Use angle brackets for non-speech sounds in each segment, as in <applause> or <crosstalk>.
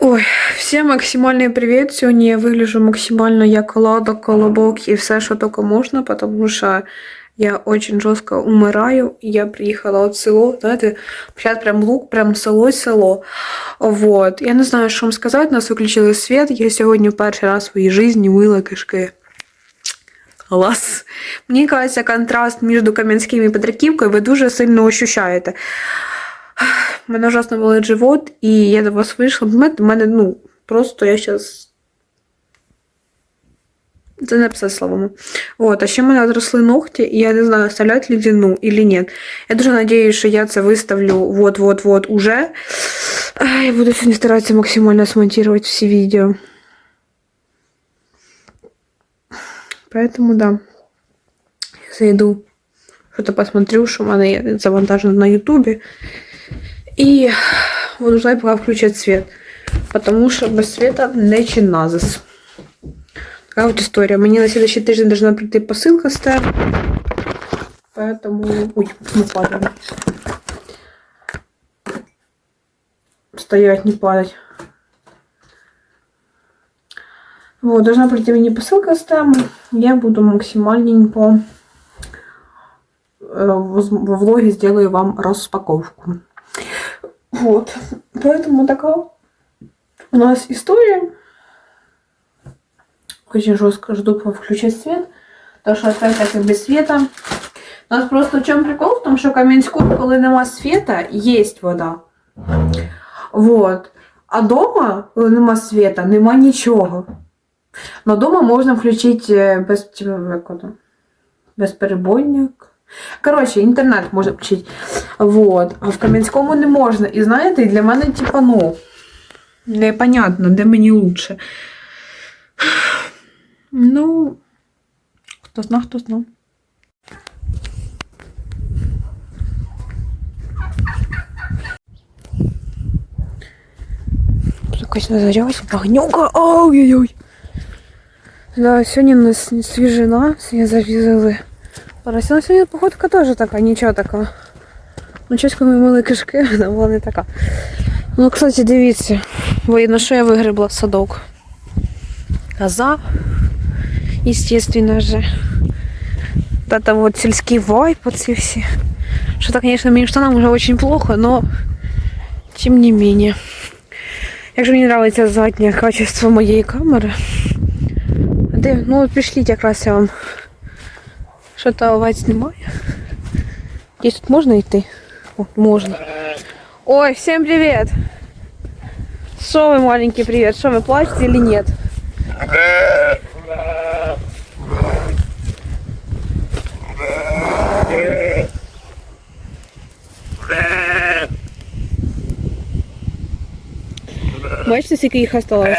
Ой, всім максимальний привіт. Сьогодні я вигляжу максимально як лада, колобок і все, що тільки можна, тому що я дуже жорстко умираю. Я приїхала от село, знаєте, прям лук, прям село-село. Вот. Я не знаю, що вам сказати, нас виключили світ. Я сьогодні перший раз в своїй житті мила кишки. Клас. Мені кажеться, контраст між Кам'янським і Петриківкою ви дуже сильно ощущаєте. <sighs> У мене ужасно болить живот, і я до вас вийшла. У мене, ну, просто я зараз. Це не писати словами. Вот. А ще в мене отросли ногті, і я не знаю, оставлять ли длину или нет. Я дуже надіюсь, що я це виставлю вот-вот-вот уже. Ай, Я буду сьогодні старатися максимально смонтувати всі відео. Поэтому да. Я зайду, что-то посмотрю, что у мене є завантажено на ютубе. И буду ждать, пока включат свет. Потому что без света не чиназис. Такая вот история. Мне на следующий тиждень должна прийти посылка с. Поэтому... Ой, не падаю. Стоять, не падать. Вот, должна прийти мне посылка с. Я буду максимальненько э, во влоге сделаю вам распаковку. Вот. Поэтому такая у нас история. Очень жестко жду включить свет. Потому що опять так і без света. У нас просто в чому прикол? В тому, що в Кам'янську, коли нема света, є вода. Вот. А дома, коли нема света, нема нічого. Но дома можна включити е, без, безперебойник. Коротше, інтернет можна включити. Вот. А в Кам'янському не можна. І знаєте, для мене, типа, ну, непонятно, де мені лучше. Ну, хто зна, хто зна. Якось не зарялась, багнюка. Ой-ой-ой. Да, сьогодні у нас свіжина, сьогодні Зарізали. Поросяна сьогодні походка теж така, нічого така. Ну, щось, ми мили кишки, <laughs> вона була не така. Ну, кстати, дивіться, ви на що я вигребла садок. Коза, естественно же. Вот это вот сельский вайп, оці всі. Что-то, конечно, моим штанам уже очень плохо, но тем не менее. Як же мені нравится заднє качество моєї камери. Де, ну от якраз я вам. Що-то овець немає. Десь тут можна йти? О, можна. Ой, всем привет! Что вы, маленький привет? Что вы плачете или нет? Бачите, скільки їх осталось?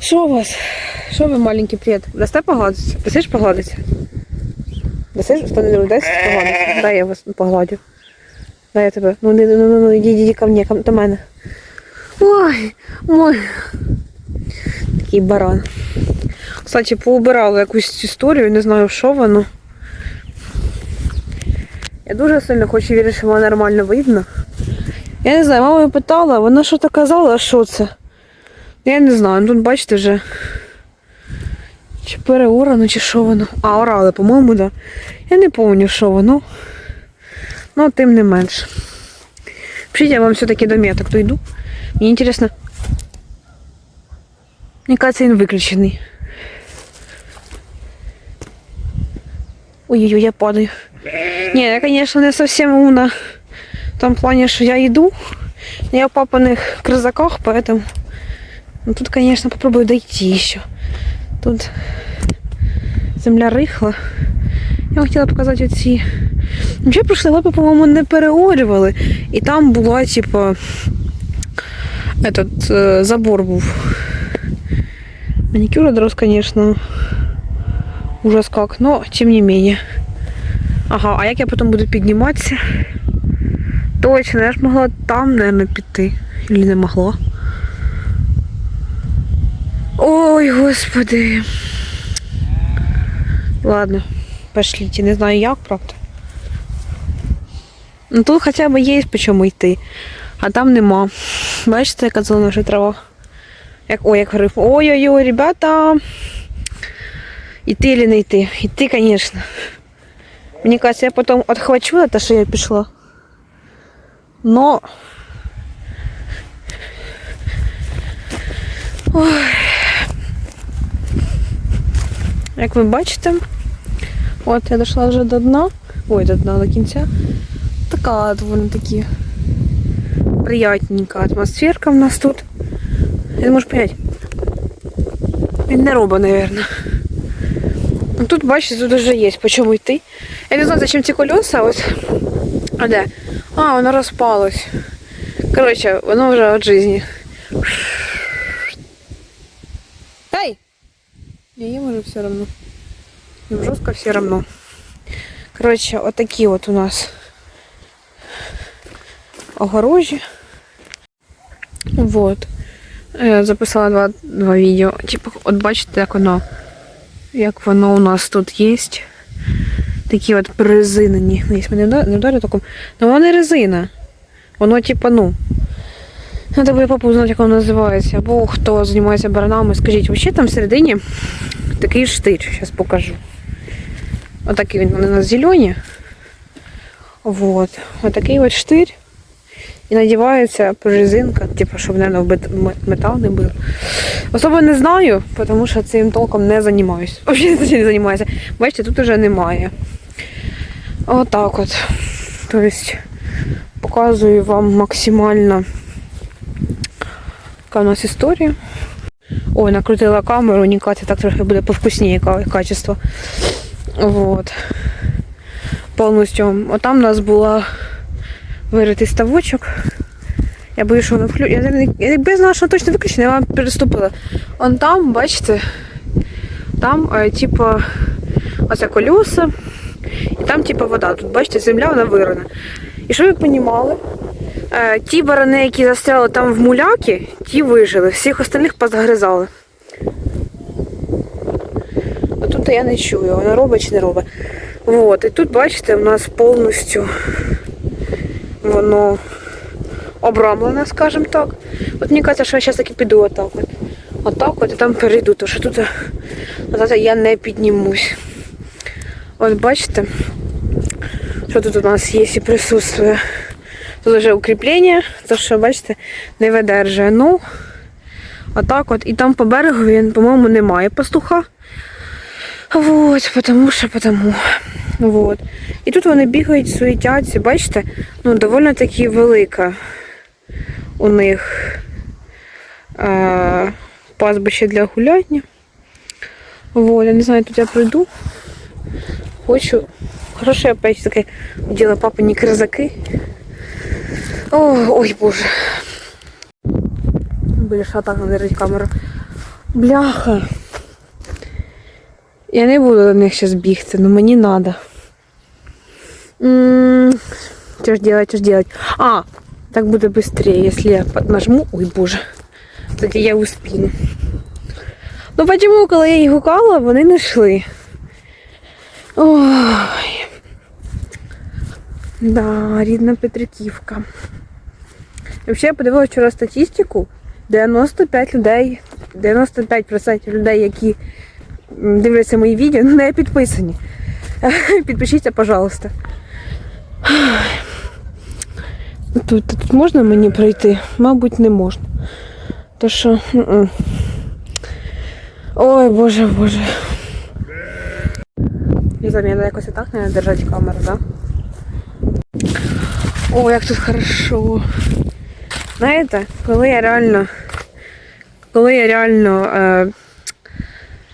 Що у вас? Що ви, маленький привіт? Дасте погладитися? Дасиш погладитися? Дасиш? Стане дасиш погладитися? Дай я вас погладю. Дай я тебе. Ну, ну, ну, ну, іди, іди ко мне, до мене. Ой, мой. Такий баран. Кстати, поубирала якусь історію, не знаю, що воно. Я дуже сильно хочу вірити, що воно нормально видно. Я не знаю, мама питала, вона що то казала, що це. Я не знаю, ну тут бачите вже. Чи переорано, чи що воно. А, орали, по-моєму, да. Я не пам'ятаю, що воно. Ну, тим не менш. Пишіть, я вам все-таки до меток дойду. Мені інтересно. Мені кажется, він виключений. Ой-ой-ой, я падаю. Не, я, конечно, не совсем умна в том плане, что я иду. Я в папаных крузаках, поэтому... Ну, тут, конечно, попробую дойти еще. Тут земля рихла. Я хотіла показати оці. Вже пройшли лапи, по-моєму, не переорювали. І там була, типа, этот е, забор був. Маникюр отрос, конечно, ужас как, но тем не менее. Ага, а як я потім буду підніматися? Точно, я ж могла там, наверное, піти. Или не могла. Ой, господи. Ладно, пошлите. Не знаю як, правда. Ну тут хоча б є по чому йти. А там нема. Бачите, яка зелена вже трава. Як, ой, як гриф. Ой-ой-ой, ребята. Іти или не йти? Іти, звісно. Мені кажется, я потім отхвачу те, що я пішла. Но. Ой. Як ви бачите, от я дійшла вже до дна. Ой, до дна до кінця. Така доволі таки приятненька атмосферка в нас тут. Я не можу понять. Він не робить, мабуть. Ну, Тут, бачите, тут вже є по чому йти. Я не знаю, зачем ці колеса ось. А де? А, воно розпалось. Коротше, воно вже від житті. Я їм уже все равно. Им жестко все равно. Короче, вот такие вот у нас огорожі. Вот. Я записала два, два відео. Типу, от бачите, як воно, як воно у нас тут є. Такі от прирезинені. Не не вдарю таком. Ну воно не резина. Воно типа, ну. Надо буде папу як воно називається. Або хто займається баранами, скажіть, взагалі там всередині такий штир, зараз покажу. Отакий він вони у нас зелені. Вот. Отакий от штир. І надівається пружинка, типу, щоб, мабуть, метал не був. Особо не знаю, тому що цим толком не займаюся. Взагалі <laughs> не займаюся. Бачите, тут вже немає. Отак от. Тобто показую вам максимально яка у нас історія. Ой, накрутила камеру, Ніка, це так трохи буде повкусніше ка- качество. Вот. Повністю. Отам у нас була виритий ставочок. Я боюсь, що воно вклю... Я, не- я знала, що воно точно виключено, я вам переступила. Он там, бачите, там, е, типу, оце колеса, і там, типу, вода. Тут, бачите, земля, вона вирана. І що ви розуміли? Е, ті барани, які застряли там в муляки, ті вижили, всіх остальних позагризали. А тут я не чую, вона робить чи не робить. Вот. І тут, бачите, у нас повністю воно обрамлене, скажімо так. От мені кажеться, що я зараз таки піду отак от. Отак от і там перейду, тому що тут назад я не піднімусь. От бачите, що тут у нас є і присутствує. Тут вже укріплення, то що, бачите, не видержує. Ну, отак от. І там по берегу він, по-моєму, немає пастуха. Вот, потому що, потому. Вот. І тут вони бігають, суетяться, бачите, ну, доволі таки велика у них е, пастбище для гуляння. Вот, я не знаю, тут я прийду. Хочу. Хорошо, опять таке вділа папині кризаки. Ой, боже. Бляха, так надо держать камеру. Бляха. Я не буду до них зараз бігти, но мені. М, Что ж делать, что ж делать? А, так буде быстрее, если я нажму. Ой, боже. Тоді я успію. Ну почему, коли я їх гукала, вони не йшли. Ой. Да, рідна Петриківка. Взагалі, я подивилася вчора статистику. 95 людей, 95% людей, які дивляться мої відео, не підписані. <laughs> Підпишіться, пожалуйста. Тут, тут можна мені пройти? Мабуть, не можна. То що. Ой, боже, боже. Знаю, мені якось і так не держати камеру, да? О, як тут хорошо. Знаєте, коли я реально. Коли я реально. Е,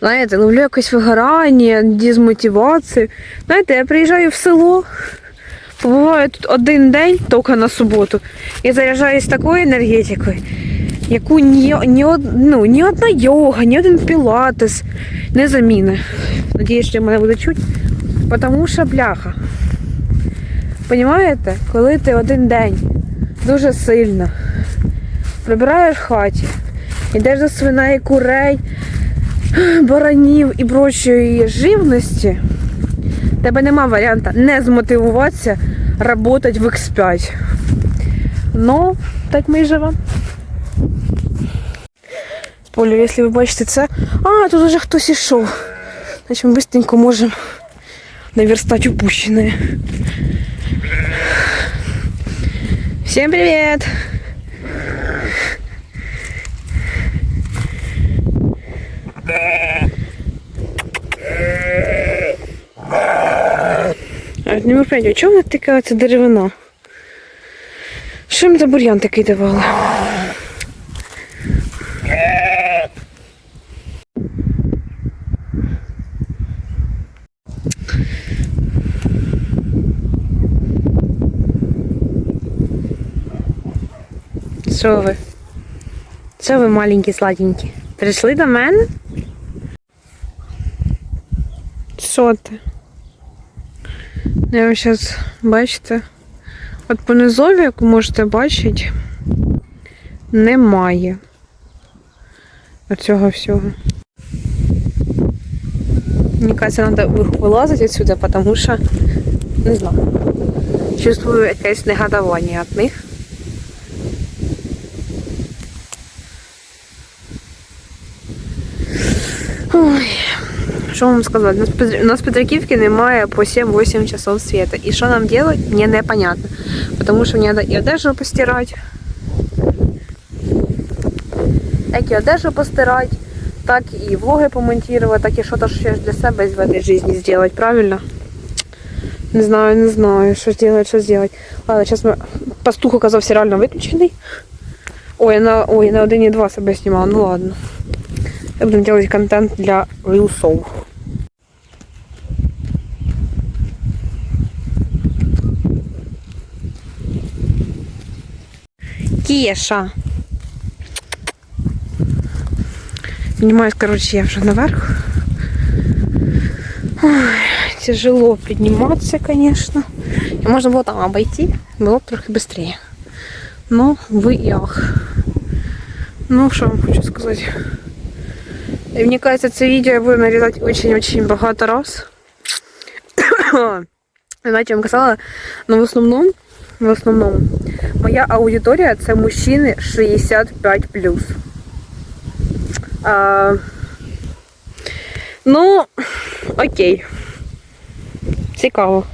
знаєте, ловлю якесь вигорання, дезмотивацію. Знаєте, я приїжджаю в село, побуваю тут один день, тільки на суботу, і заряджаюсь такою енергетикою, яку ні, ні, ну, ні одна йога, ні один пілатес не заміни. Надіюсь, що мене буде чути. Тому що бляха. Понімаєте, коли ти один день дуже сильно прибираєш хаті, йдеш за свиней, курей, баранів і прочої живності, тебе нема варіанта не змотивуватися працювати в X5. Но Так ми і живемо. Спойлер, якщо ви бачите це. А, тут уже хтось ішов. Значить ми швидко можемо наверстати упущене. Всем привет! А не а чого вона така деревина? Що їм за бур'ян такий давали? Що ви? Що ви маленькі сладенькі? Прийшли до мене? Що ти? Я вам зараз, бачите, от по низові, як ви можете бачити, немає оцього всього. Мені кажется, треба вилазити відсюди, тому що, не знаю, чувствую якесь негодование від них. Ой, що вам сказати? У нас в Петриківці немає по 7-8 часов света. І що нам делать, мне непонятно. Потому що мені треба і одежу постирати. Як і одежу постирати, так і влоги помонтувати, так і що-то ще для себе в этой жизни сделать, правильно? Не знаю, не знаю, що сделать, що сделать. Ладно, зараз ми... пастух оказався реально виключений. Ой, я на, ой, на 1.2 себе знімала, ну ладно. Я буду делать контент для рилсов. Кеша. Поднимаюсь, короче, я уже наверх. Ой, тяжело подниматься, конечно. И можно было там обойти, было бы трохи быстрее. Но вы и ах. Ну, что вам хочу сказать. І мені кажется, це відео я буду нарізати очень-очень багато раз. <coughs> Знаєте, я вам казала, но в основному, в основному, моя аудиторія це мужчини 65 А, ну, окей. Цікаво.